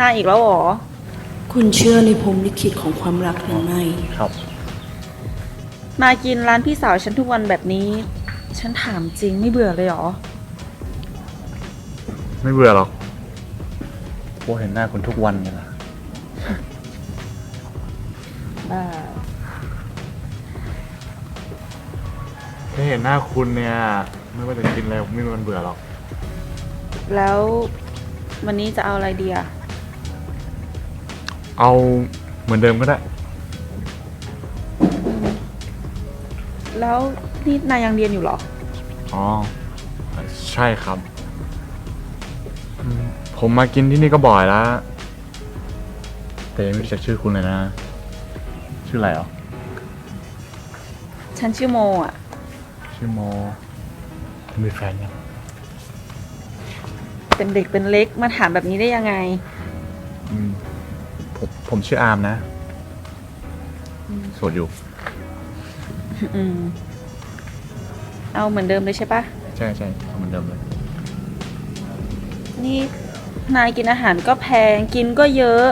นายอีกแล้วเหรอ คุณเชื่อในพรหมลิขิตของความรักหรือไม่ ครับมากินร้านพี่สาวฉันทุกวันแบบนี้ ฉันถามจริงไม่เบื่อเลยเหรอ ไม่เบื่อหรอกโอ้เห็นหน้าคุณทุกวันเลยนะบ้าแค่เห็นหน้าคุณเนี่ย ไม่ว่าจะกินอะไรผมไม่มีวันเบื่อหรอก แล้ววันนี้จะเอาอะไรดีอะ เอาเหมือนเดิมก็ได้ แล้วนี่นายยังเรียนอยู่เหรอ อ๋อ ใช่ครับอืมผมมากินที่นี่ก็บ่อยแล้ว แต่ยังไม่รู้จักชื่อคุณเลยนะ ชื่ออะไรอะฉันชื่อโมอะชื่อโมคุณมีแฟนยังเป็นเด็กเป็นเล็กมาถามแบบนี้ได้ยังไง อืม ผมผมชื่ออาร์มนะโสดอยู่ อืมเอาเหมือนเดิมเลยใช่ปะใช่ใช่เอาเหมือนเดิมเลย นี่นายกินอาหารก็แพงกินก็เยอะ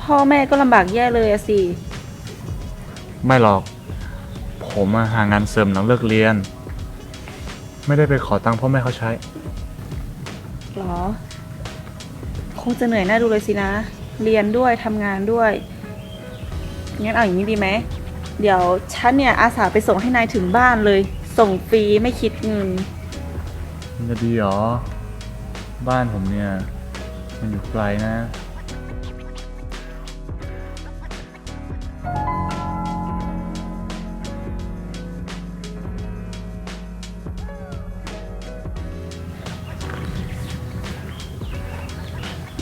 พ่อแม่ก็ลำบากแย่เลยอะสิ ไม่หรอก ผมอะหางานเสริมหลังเลิกเรียน ไม่ได้ไปขอตังค์พ่อแม่เขาใช้ หรอ คงจะเหนื่อยน่าดูเลยสินะ เรียนด้วยทำงานด้วย งั้นเอาอย่างนี้ดีไหม เดี๋ยวฉันเนี่ยอาสาไปส่งให้นายถึงบ้านเลย ส่งฟรีไม่คิดเงิน มันจะดีเหรอ บ้านผมเนี่ย มันอยู่ไกลนะ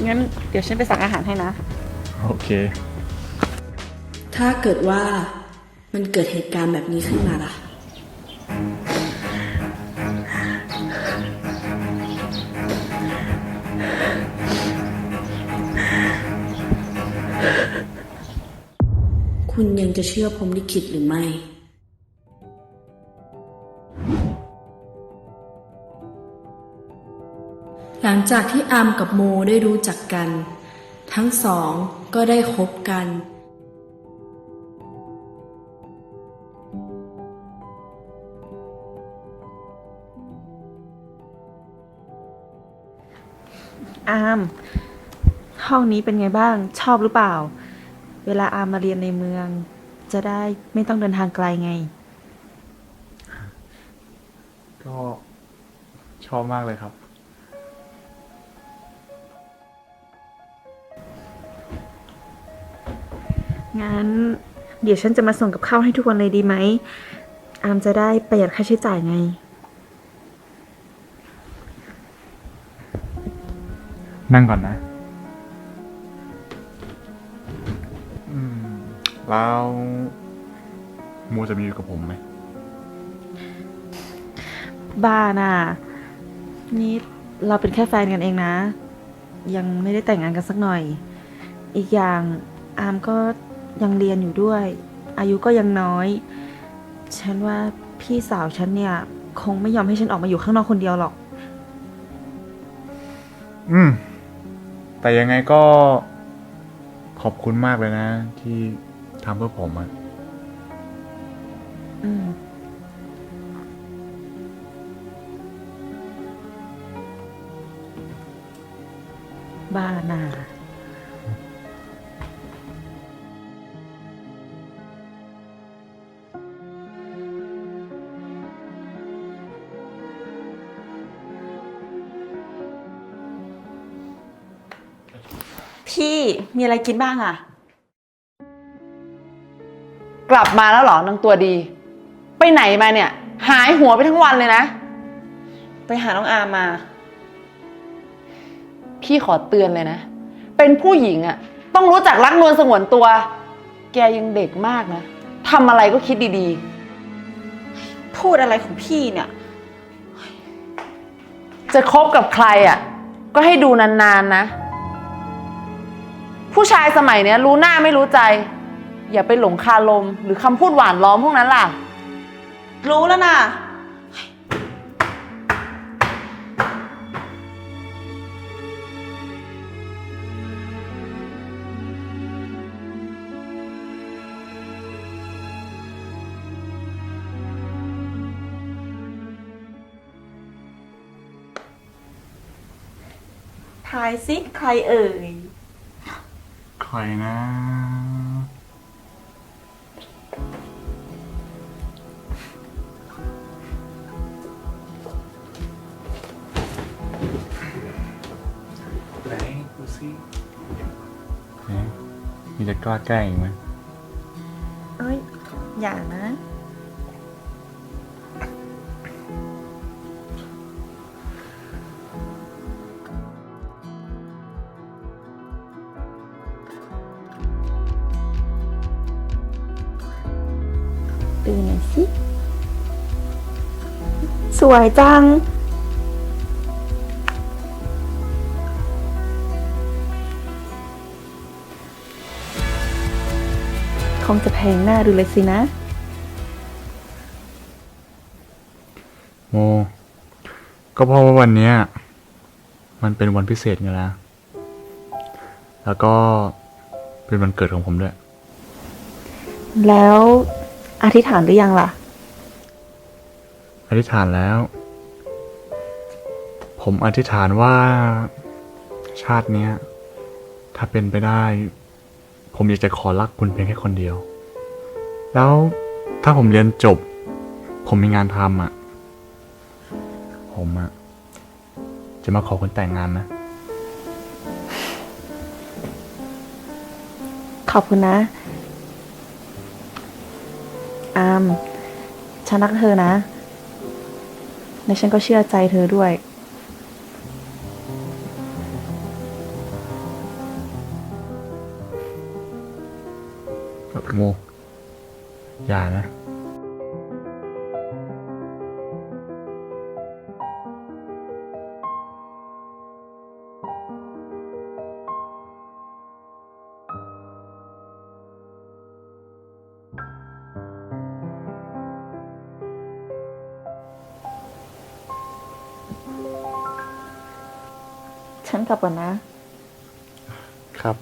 งั้น เดี๋ยวฉันไปสั่งอาหารให้นะ โอเค ถ้าเกิดว่ามันเกิดเหตุการณ์แบบนี้ขึ้นมาล่ะ คุณยังจะเชื่อพรหมลิขิตหรือไม่ หลังจากที่อามกับโมได้รู้จักกัน ทั้งสองก็ได้คบกัน อาม ห้องนี้เป็นไงบ้างชอบหรือเปล่า เวลาอามมาเรียนในเมือง จะได้ไม่ต้องเดินทางไกลไง ก็ชอบมากเลยครับ งั้น เดี๋ยวฉันจะมาส่งกับข้าวให้ทุกวันเลยดีไหม อามจะได้ประหยัดค่าใช้จ่ายไง นั่งก่อนนะ อืม แล้วโมจะมีอยู่กับผมไหม บ้าน่ะ นี่เราเป็นแค่แฟนกันเองนะ ยังไม่ได้แต่งงานกันสักหน่อย อีกอย่าง อามก็ ยังเรียนอยู่ด้วย อายุก็ยังน้อย ฉันว่าพี่สาวฉันเนี่ย คงไม่ยอมให้ฉันออกมาอยู่ข้างนอกคนเดียวหรอก อืม แต่ยังไงก็ขอบคุณมากเลยนะ ที่ทำเพื่อผมอะอืม บ้าน่ะ มีอะไรกินบ้างอะกลับมาแล้วเหรอนางตัวดี ไปไหนมาเนี่ย หายหัวไปทั้งวันเลยนะ ไปหาน้องอามมา พี่ขอเตือนเลยนะ เป็นผู้หญิงอะต้องรู้จักรักนวลสงวนตัว แกยังเด็กมากนะทำอะไรก็คิดดีพูดอะไรของพี่เนี่ย ๆ จะคบกับใครอะก็ให้ดูนานๆนะ ผู้ชายสมัยเนี้ยรู้หน้าไม่รู้ใจ อย่าไปหลงคาลมหรือคำพูดหวานล้อมพวกนั้นล่ะ รู้แล้วน่ะ ทายสิใครเอ่ย ใครนะ ไหนดูสิมีจะกล้าแกล้งอีกไหม เอ้ย อย่านะ สวยจัง คงจะแพงหน้าดูเลยสินะ โม ก็เพราะว่าวันเนี้ย มันเป็นวันพิเศษไงล่ะ แล้วก็เป็นวันเกิดของผมด้วย แล้วอธิษฐานหรือยังล่ะ อธิษฐานแล้ว ผมอธิษฐานว่า ชาติเนี้ยถ้าเป็นไปได้ ผมอยากจะขอรักคุณเพียงแค่คนเดียว แล้วถ้าผมเรียนจบ ผมมีงานทำอะ ผมอะ จะมาขอคุณแต่งงานนะ ขอบคุณนะ อามฉันรักเธอนะ และฉันก็เชื่อใจเธอด้วย โมอย่านะ ฉันกลับก่อนนะ ครับ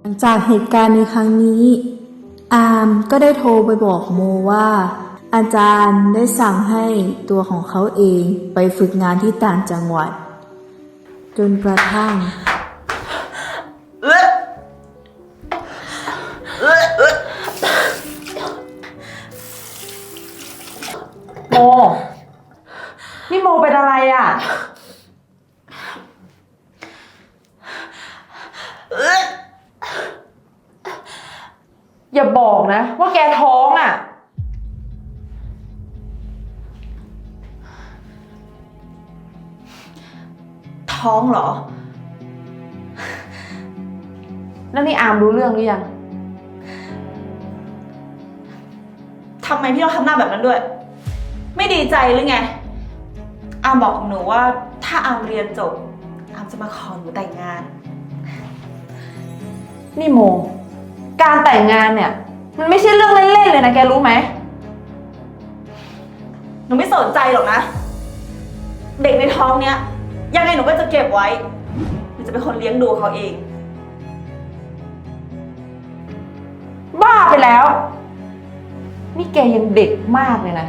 หลังจากเหตุการณ์ในครั้งนี้ อามก็ได้โทรไปบอกโมว่า อาจารย์ได้สั่งให้ตัวของเขาเองไปฝึกงานที่ต่างจังหวัด จนกระทั่ง ท้องเหรอ แล้วนี่อามรู้เรื่องหรือยัง ทำไมพี่ต้องทำหน้าแบบนั้นด้วย ไม่ดีใจหรือไง อามบอกกับหนูว่า ถ้าอามเรียนจบ อามจะมาขอหนูแต่งงาน นี่โม การแต่งงานเนี่ย มันไม่ใช่เรื่องเล่นๆเลยนะแกรู้ไหม หนูไม่สนใจหรอกนะ เด็กในท้องเนี้ย ยังไงหนูก็จะเก็บไว้ หนูจะเป็นคนเลี้ยงดูเขาเอง บ้าไปแล้ว นี่แกยังเด็กมากเลยนะ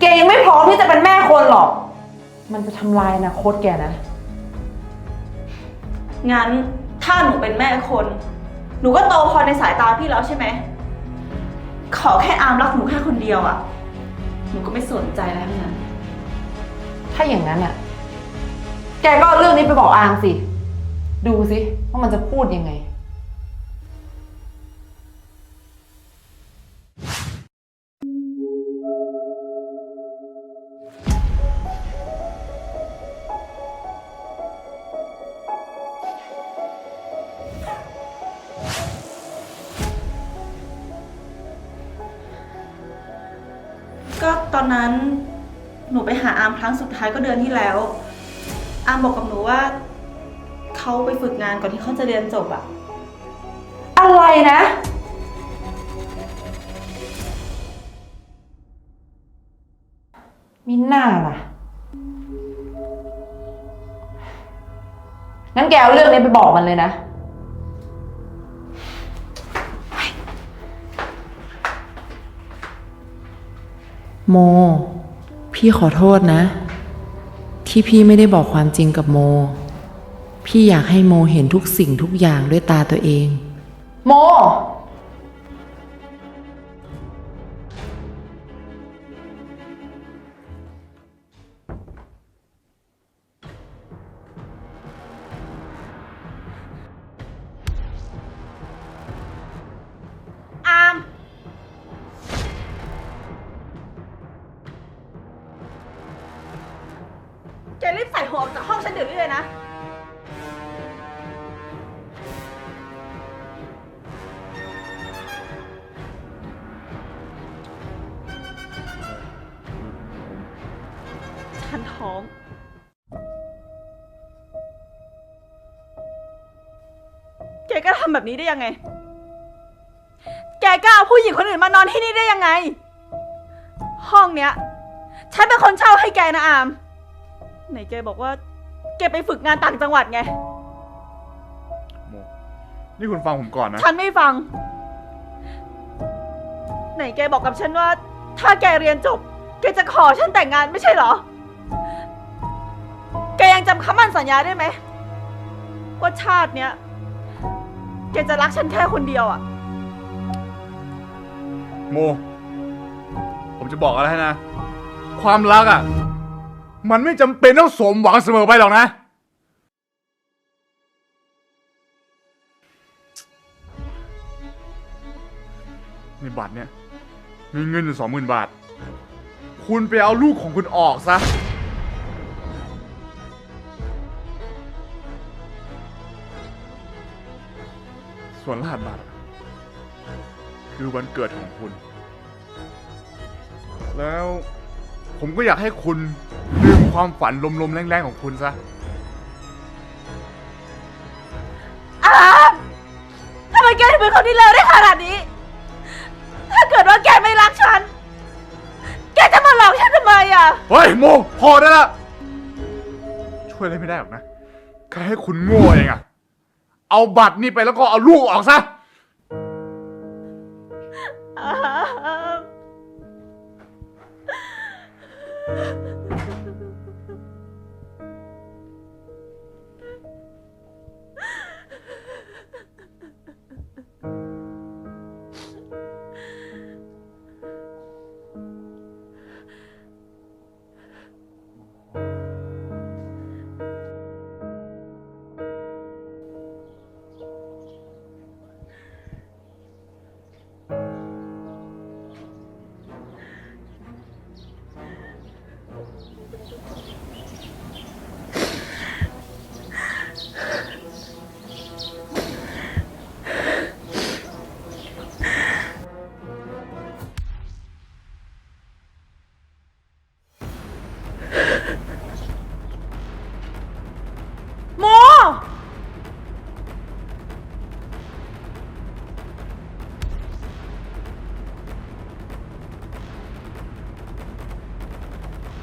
แกยังไม่พร้อมที่จะเป็นแม่คนหรอก มันจะทำลายอนาคตแกนะ งั้นถ้าหนูเป็นแม่คน หนูก็โตพอในสายตาพี่แล้วใช่ไหม ขอแค่อามรักหนูแค่คนเดียวอะหนูก็ไม่สนใจแล้วทั้งนั้น ถ้าอย่างนั้นอะ แกก็เอาเรื่องนี้ไปบอกอางสิ ดูสิว่ามันจะพูดยังไง ก็ตอนนั้นหนูไปหาอามครั้งสุดท้ายก็เดือนที่แล้ว อามบอกกับหนูว่าเขาไปฝึกงานก่อนที่เขาจะเรียนจบอะอะไรนะ มิน่าล่ะ งั้นแกเอาเรื่องนี้ไปบอกมันเลยนะ โม พี่ขอโทษนะ ที่พี่ไม่ได้บอกความจริงกับโม พี่อยากให้โมเห็นทุกสิ่งทุกอย่างด้วยตาตัวเอง โม ดี๋ยวนี้เลยนะ ฉันท้อง แกก็ทำแบบนี้ได้ยังไง แกกล้าเอาผู้หญิงคนอื่นมานอนที่นี่ได้ยังไง ห้องเนี้ย ฉันเป็นคนเช่าให้แกนะอาม ไหนแกบอกว่า แกไปฝึกงานต่างจังหวัดไง โมนี่คุณฟังผมก่อนนะ ฉันไม่ฟัง ไหนแกบอกกับฉันว่า ถ้าแกเรียนจบ แกจะขอฉันแต่งงานไม่ใช่เหรอ แกยังจำคำมั่นสัญญาได้ไหมว่าชาติเนี้ย แกจะรักฉันแค่คนเดียวอะ โม ผมจะบอกอะไรให้นะ ความรักอะ มันไม่จำเป็นต้องสมหวังเสมอไปหรอกนะ ในบัตรเนี่ยมีเงินอยู่สองหมื่นบาท คุณไปเอาลูกของคุณออกซะ ส่วนรหัสบัตร คือวันเกิดของคุณ แล้วผมก็อยากให้คุณลืม ความฝันลมๆแรงๆของคุณซะ อามทำไมแกถึงเป็นคนที่เลวได้ขนาดนี้ ถ้าเกิดว่าแกไม่รักฉัน แกจะมาหลอกฉันทำไมอะเฮ้ยโมพอได้ละ ช่วยอะไรไม่ได้หรอกนะ แค่ให้คุณโง่เองอะเอาบัตรนี่ไปแล้วก็เอาลูกออกซะ อามโม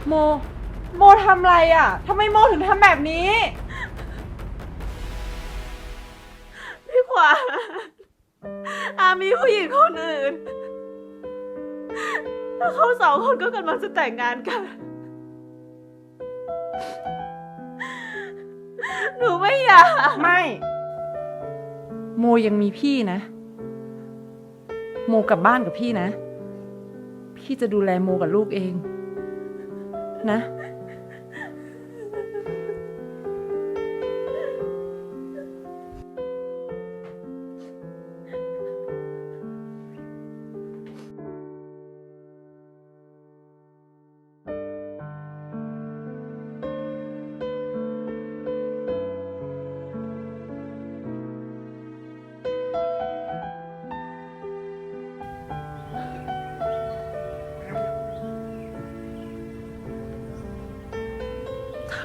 โม โมทำอะไรอะทำไมโมถึงทำแบบนี้ พี่ขวานอามีผู้หญิงคนอื่นแล้วเขาสองคนก็กำลังจะแต่งงานกัน หนูไม่อยาก ไม่ โมยังมีพี่นะ โมกลับบ้านกับพี่นะ พี่จะดูแลโมกับลูกเอง นะ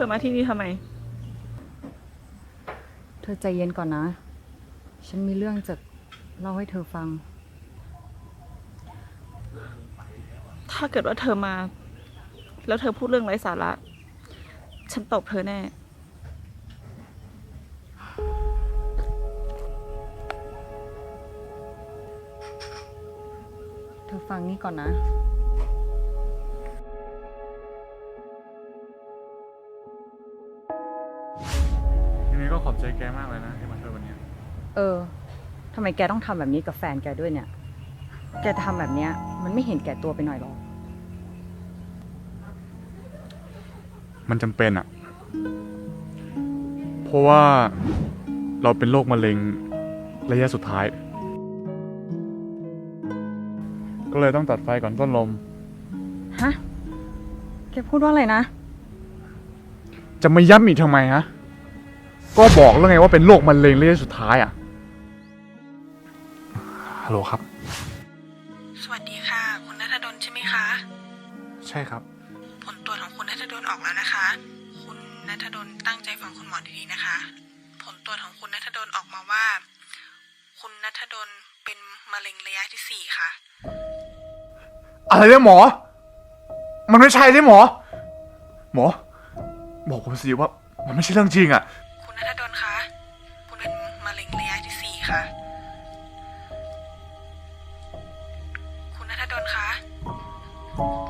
อมาที่นี่ทำไม เธอใจเย็นก่อนนะ ฉันมีเรื่องจะเล่าให้เธอฟัง ถ้าเกิดว่าเธอมา แล้วเธอพูดเรื่องไร้สาระ ฉันตบเธอแน่ เธอฟังนี่ก่อนนะ ออทำไมแกต้องทำแบบนี้กับแฟนแกด้วยเนี่ย แกทำแบบเนี้ย มันไม่เห็นแก่ตัวไปหน่อยหรอ มันจำเป็นอะเพราะว่าเราเป็นโรคมะเร็งระยะสุดท้าย ก็เลยต้องตัดไฟก่อนต้นลม ฮะ แกพูดว่าอะไรนะ จะมาย้ำอีกทำไมฮะ ก็บอกแล้วไงว่าเป็นโรคมะเร็งระยะสุดท้ายอะ ฮัลโหลครับ สวัสดีค่ะ คุณนัทดลใช่ไหมคะ ใช่ครับ ผลตรวจของคุณนัทดลออกแล้วนะคะ คุณนัทดลตั้งใจฟังคุณหมอดีๆนะคะ ผลตรวจของคุณนัทดลออกมาว่า คุณนัทดลเป็นมะเร็งระยะที่สี่ค่ะ อะไรเนี่ยหมอ มันไม่ใช่ใช่หมอ หมอ บอกผมสิว่า มันไม่ใช่เรื่องจริงอะคุณนัทดลคะ ฮั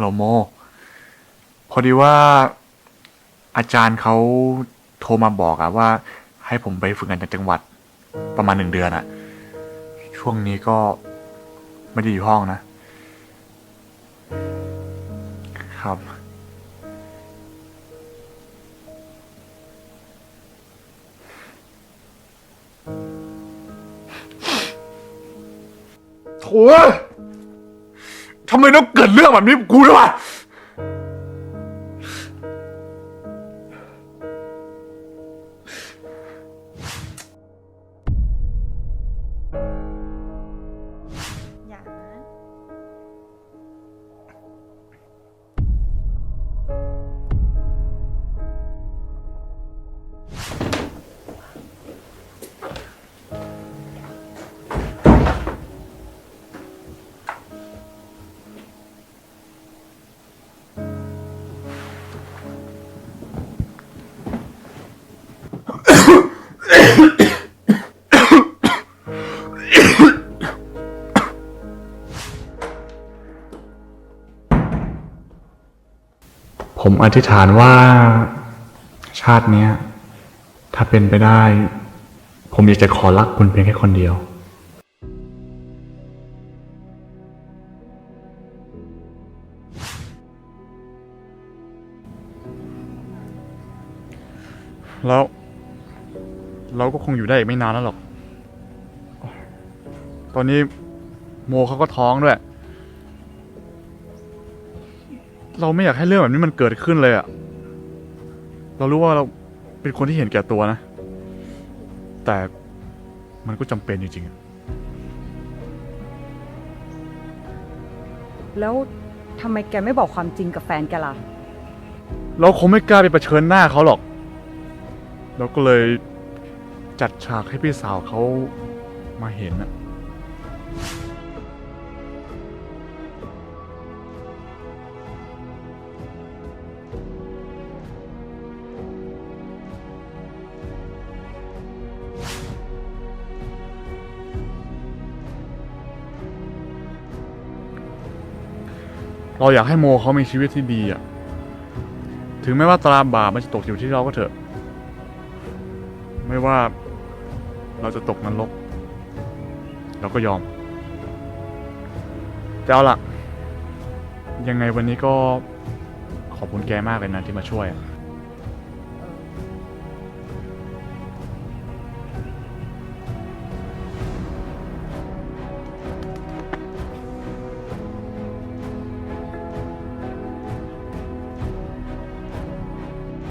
ฮัลโหลโม พอดีว่าอาจารย์เขาโทรมาบอกอะว่า ให้ผมไปฝึกงานจากจังหวัดประมาณหนึ่งเดือนอะช่วงนี้ก็ไม่ได้อยู่ห้องนะ ครับ โถ่ ทำไมต้องเกิดเรื่องแบบนี้กูด้วยวะ ผมอธิษฐานว่า ชาตินี้ถ้าเป็นไปได้ ผมอยากจะขอรักคุณเพียงแค่คนเดียว แล้ว เราก็คงอยู่ได้อีกไม่นานแล้วหรอก ตอนนี้โมเขาก็ท้องด้วย เราไม่อยากให้เรื่องแบบนี้มันเกิดขึ้นเลยอะเรารู้ว่าเราเป็นคนที่เห็นแก่ตัวนะ แต่มันก็จำเป็นจริงๆอะแล้วทำไมแกไม่บอกความจริงกับแฟนแกล่ะเราคงไม่กล้าไปเผชิญหน้าเขาหรอก เราก็เลย จัดฉากให้พี่สาวเขามาเห็นอะเราอยากให้โมเขามีชีวิตที่ดีอะถึงแม้ว่าตราบาปมันจะตกอยู่ที่เราก็เถอะ ไม่ว่า เราจะตกนรกเราก็ยอมแต่เอาล่ะ ยังไงวันนี้ก็ขอบคุณแกมากเลยนะที่มาช่วย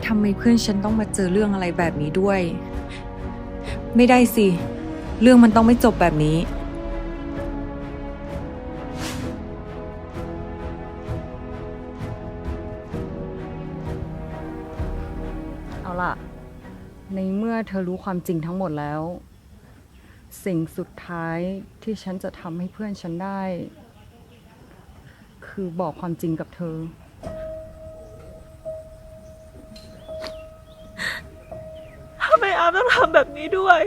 ทำไมเพื่อนฉันต้องมาเจอเรื่องอะไรแบบนี้ด้วย ไม่ได้สิ เรื่องมันต้องไม่จบแบบนี้ เอาล่ะ ในเมื่อเธอรู้ความจริงทั้งหมดแล้ว สิ่งสุดท้ายที่ฉันจะทำให้เพื่อนฉันได้ คือบอกความจริงกับเธอำแบบนี้ด้วย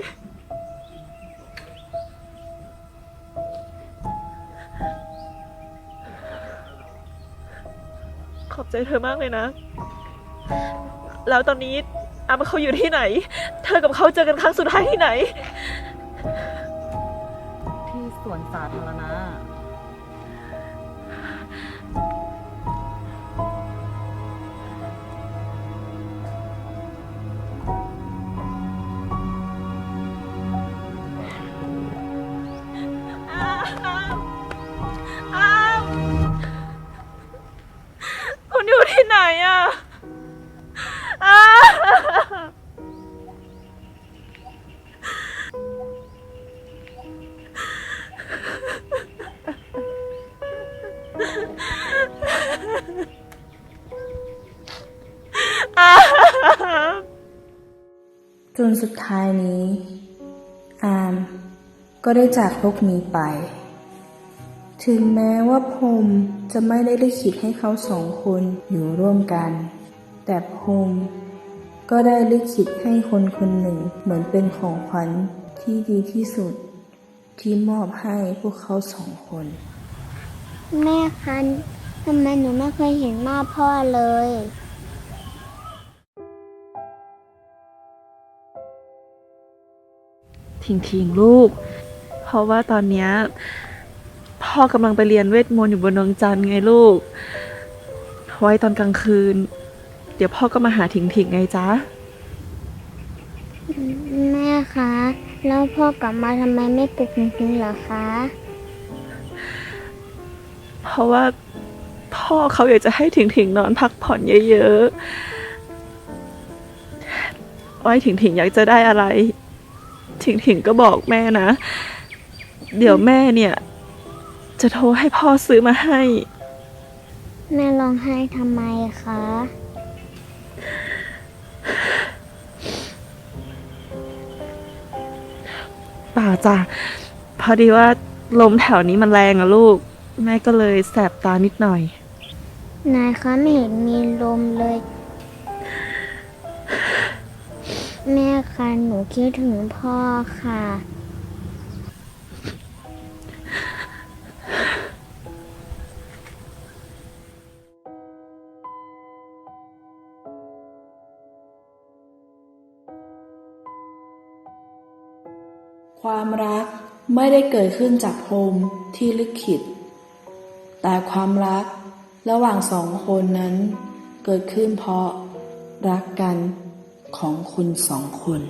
ขอบใจเธอมากเลยนะ แล้วตอนนี้อามเขาอยู่ที่ไหน เธอกับเขาเจอกันครั้งสุดท้ายที่ไหน ที่สวนสาธารณะ ท้ายนี้ อามก็ได้จากโลกนี้ไป ถึงแม้ว่าพรมจะไม่ได้ลิขิตให้เขาสองคนอยู่ร่วมกัน แต่พรมก็ได้ลิขิตให้คนคนหนึ่งเหมือนเป็นของขวัญที่ดีที่สุด ที่มอบให้พวกเขาสองคน แม่คะทำไมหนูไม่เคยเห็นหน้าพ่อเลย ถิงถิงลูก เพราะว่าตอนเนี้ยพ่อกำลังไปเรียนเวทมนต์อยู่บนดวงจันทร์ไงลูก ไว้ตอนกลางคืน เดี๋ยวพ่อก็มาหาถิงถิงไงจ๊ะ แม่คะ แล้วพ่อกลับมาทำไมไม่ปลุกหนูถึงเหรอคะ เพราะว่าพ่อเขาอยากจะให้ถิงถิงนอนพักผ่อนเยอะๆไว้ถิงถิงอยากจะได้อะไร ถิงถิงก็บอกแม่นะ เดี๋ยวแม่เนี่ย จะโทรให้พ่อซื้อมาให้ แม่ร้องไห้ทำไมคะ เปล่าจ้ะพอดีว่าลมแถวนี้มันแรงอะลูก แม่ก็เลยแสบตานิดหน่อย นายคะไม่เห็นมีลมเลย แม่คะหนูคิดถึงพ่อค่ะ ความรักไม่ได้เกิดขึ้นจากพรมที่ลิขิต แต่ความรักระหว่างสองคนนั้น เกิดขึ้นเพราะรักกัน ของคุณสองคน